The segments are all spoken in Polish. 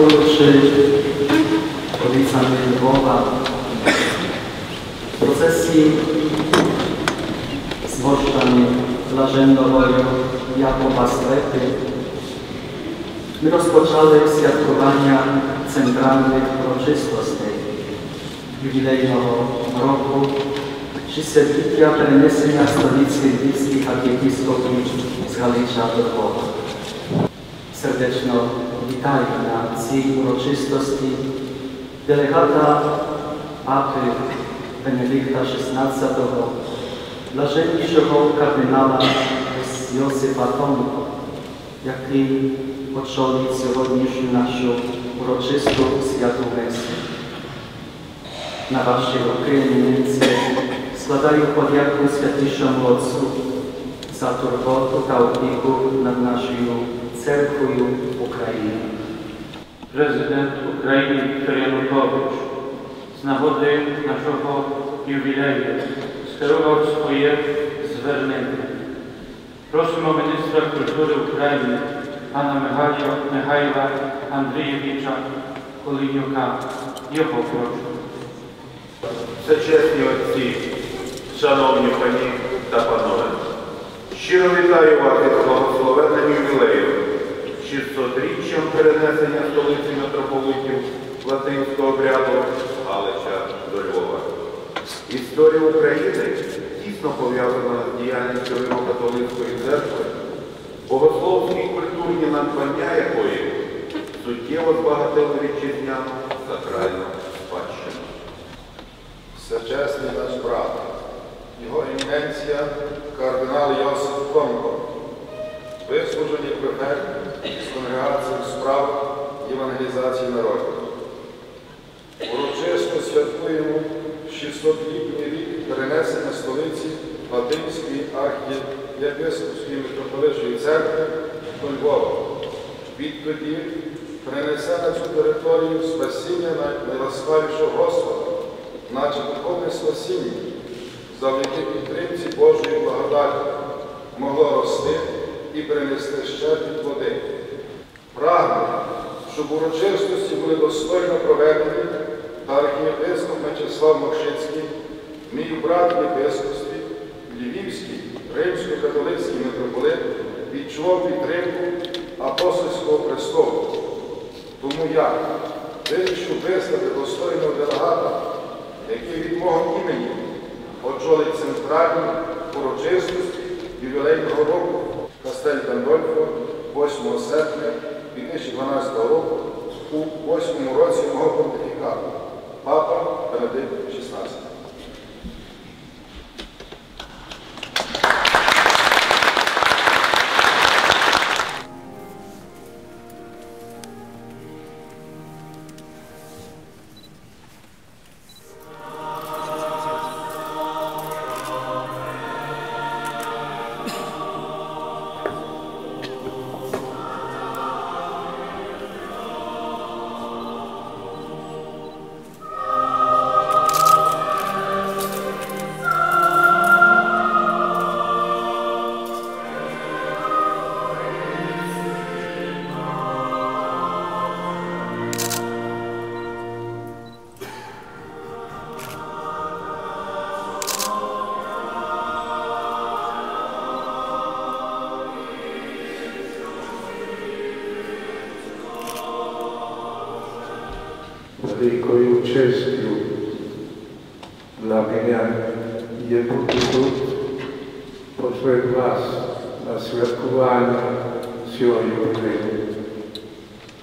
Twórczy ulica Lwowa w procesji zwłaszczami blażenowego Jakuba Strepy my rozpoczęli świadkowania centralnych uroczystości jubilejnego roku 60-lecia przenesenia stolicy bliskich archiepiskopów z Galicza do Lwowa Serdecznie witaj na tej uroczystości delegata papy Benedykta XVI, blażenniejszego kardynała Józefa Tomko, jaki poczoli sьогоднішню нашу урочисту святу Месію. На ваші руки, Німці, складаю подяку Святішому Отцу за турботу та опіку над нашою церквою України. Президент України Віктор Янукович з нагоди нашого ювілею скерував своє звернення. Просимо міністра культури України пана Михайла, Михайла Андрійовича Колінюка. Його прошу. чесні отці, шановні пані та панове, щиро вітаю вас із благословенним ювілеєм. 600-річчям перенесення столиці митрополитів латинського обряду Галича до Львова. Історія України тісно пов'язана з діяльністю Римо-католицької церкви, богословські і культурні надбання якої суттєво збагатили вітчизняну сакральну спадщину. Всечесний наш брат, його еміненція кардинал Йосиф Комко, вислужений префект з конгрегації у справах євангелізації народів. Урочисто святкуємо 600-літній рік перенесення столиці Латинської архієпископської митрополитчої церкви до Львова. Відтоді принесе на цю територію спасіння найласкавішого Господа, наче духовне спасіння, завдяки підтримці Божої благодаті могло рости і принести ще від води. Прагну, щоб урочистості були достойно проведені, та архієпископ Мечислав Мокшицький, мій брат в єпископстві, Львівський, римсько-католицький митрополит, відчував підтримку апостольського престолу. Тому я вирішив вислати достойного делегата, який від мого імені очолить центральну урочистості ювілейного року великою честю для меня є бути тут посеред вас на святкування цього юбилею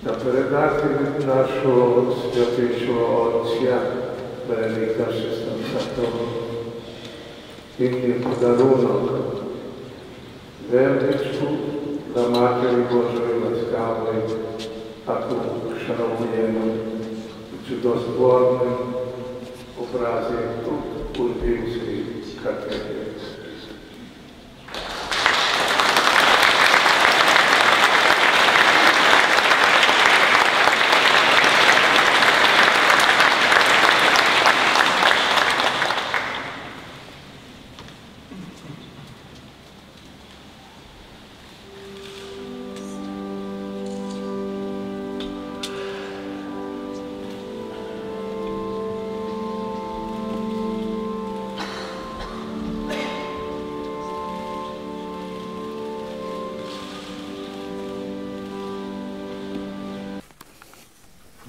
та передати від нашого святішого Отця Бенедикта XVI їхній подарунок верничку для Матері Божої ласкавої, таку шануємо čudotvorne obraze, kot v ljudski katedri.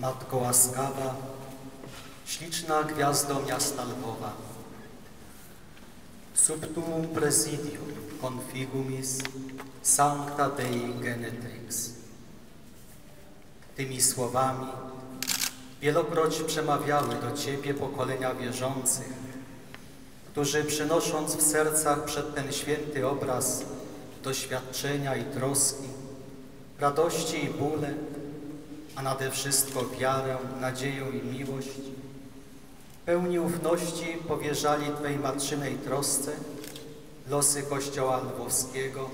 Matko łaskawa, śliczna gwiazdo miasta Lwowa. Subtumum presidium configumis sancta Dei genetrix. Tymi słowami wielokroć przemawiały do Ciebie pokolenia wierzących, którzy przynosząc w sercach przed ten święty obraz doświadczenia i troski, radości i bóle, a nade wszystko wiarę, nadzieję i miłość, pełni ufności powierzali Twej matczynej trosce losy Kościoła Lwowskiego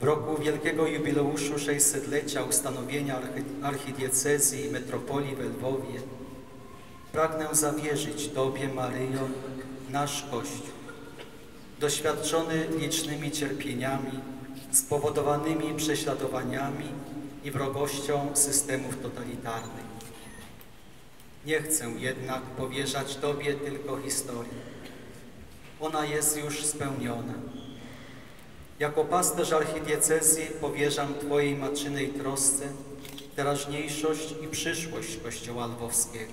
w roku wielkiego jubileuszu 600-lecia ustanowienia archi- archidiecezji i metropolii w Lwowie. Pragnę zawierzyć Tobie, Maryjo, nasz Kościół, doświadczony licznymi cierpieniami, spowodowanymi prześladowaniami i wrogością systemów totalitarnych. Nie chcę jednak powierzać Tobie tylko historii. Ona jest już spełniona. Jako pasterz archidiecezji powierzam Twojej matczynej trosce teraźniejszość i przyszłość Kościoła Lwowskiego.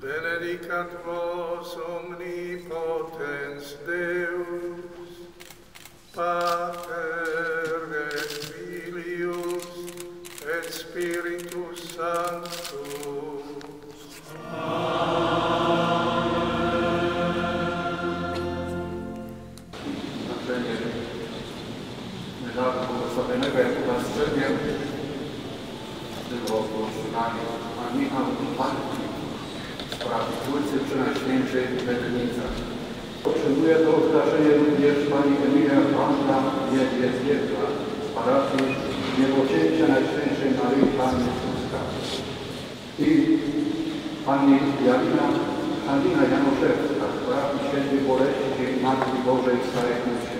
Benedicat vos omnipotens Deus, Pater Spiritus Sanctus. znaczenie medalu błogosławionego Jakuba Strzemię było poszukanie Pan Michał Parki w sprawie Trójcy Przenajświętszej w Bednicach. Otrzymuje to zdarzenie również Pani Emilia Wanda Niedźwiedźwietla z parafii Niebocięcia Najświętszej Maryi Panny Słuska i Pani Janina Halina Janoszewska parafii Świętej Boleści Matki Bożej Starej Kniezi